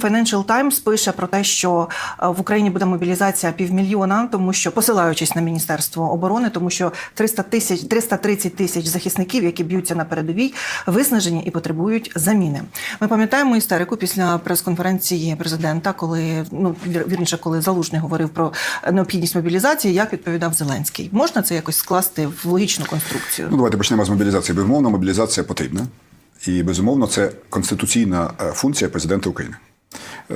Financial Times пише про те, що е, в Україні буде мобілізація півмільйона, тому що посилаючись на міністерство оборони, тому що 300 тисяч 330 тисяч захисників, які б'ються на передовій, виснажені і потребують заміни. Ми пам'ятаємо істерику після прес-конференції президента, коли ну вір- вірніше, коли залужний говорив про необхідність мобілізації, як відповідав Зеленський. Можна це якось скласти в логічну конструкцію? Ну, давайте почнемо з мобілізації. Безумовно, мобілізація потрібна. І безумовно, це конституційна е, функція президента України. Е,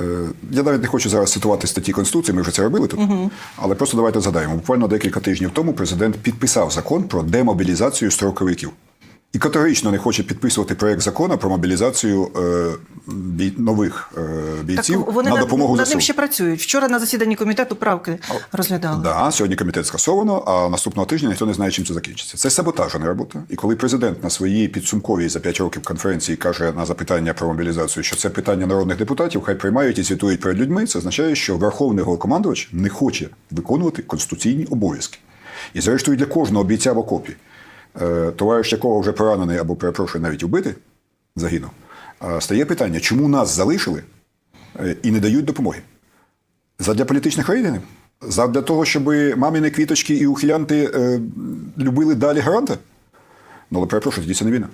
Я навіть не хочу зараз цитувати статті Конституції, ми вже це робили тут. Але просто давайте згадаємо. Буквально декілька тижнів тому президент підписав закон про демобілізацію строковиків. І категорично не хоче підписувати проєкт закону про мобілізацію е, бій- нових е, бійців так вони на допомогу над ЗСУ. ним ще працюють. Вчора на засіданні комітету правки розглядали. Да, сьогодні комітет скасовано, а наступного тижня ніхто не знає, чим це закінчиться. Це саботажна робота. І коли президент на своїй підсумковій за 5 років конференції каже на запитання про мобілізацію, що це питання народних депутатів, хай приймають і звітують перед людьми, це означає, що верховний головнокомандувач не хоче виконувати конституційні обов'язки. І зрештою для кожного бійця в окопі, товариш якого вже поранений або перепрошую навіть убитий, загинув, е, стає питання, чому нас залишили е, і не дають допомоги. Задля політичних рейтингів? Задля того, щоб маміни квіточки і ухилянти е, любили далі гаранта? Ну, але перепрошую, тоді це не війна.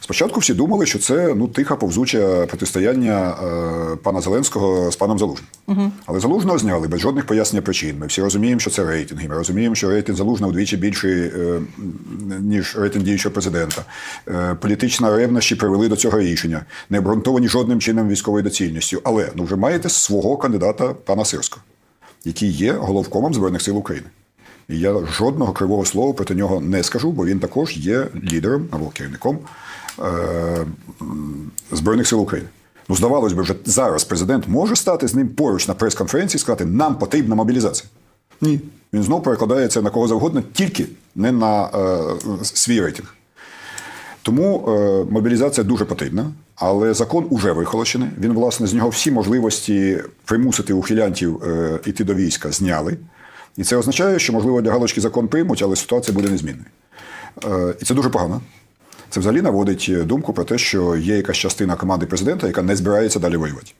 Спочатку всі думали, що це ну, тиха повзуче протистояння е, пана Зеленського з паном Залужним. Угу. Але Залужного зняли без жодних пояснень причин. Ми всі розуміємо, що це рейтинги. Ми розуміємо, що рейтинг Залужного вдвічі більший, е, ніж рейтинг діючого президента. Е, політична ревнощі привели до цього рішення, не обґрунтовані жодним чином військовою доцільністю. Але ну, вже маєте свого кандидата пана Сирського, який є головкомом Збройних сил України. І я жодного кривого слова проти нього не скажу, бо він також є лідером або керівником е, Збройних сил України. Ну, здавалось би, вже зараз президент може стати з ним поруч на прес-конференції і сказати, нам потрібна мобілізація. Ні. Він знову перекладає це на кого завгодно, тільки не на е, свій рейтинг. Тому е, мобілізація дуже потрібна, але закон уже вихолощений. Він, власне, з нього всі можливості примусити ухилянтів е, іти до війська зняли. І це означає, що, можливо, для галочки закон приймуть, але ситуація буде незмінною. Е, і це дуже погано. Це взагалі наводить думку про те, що є якась частина команди президента, яка не збирається далі воювати.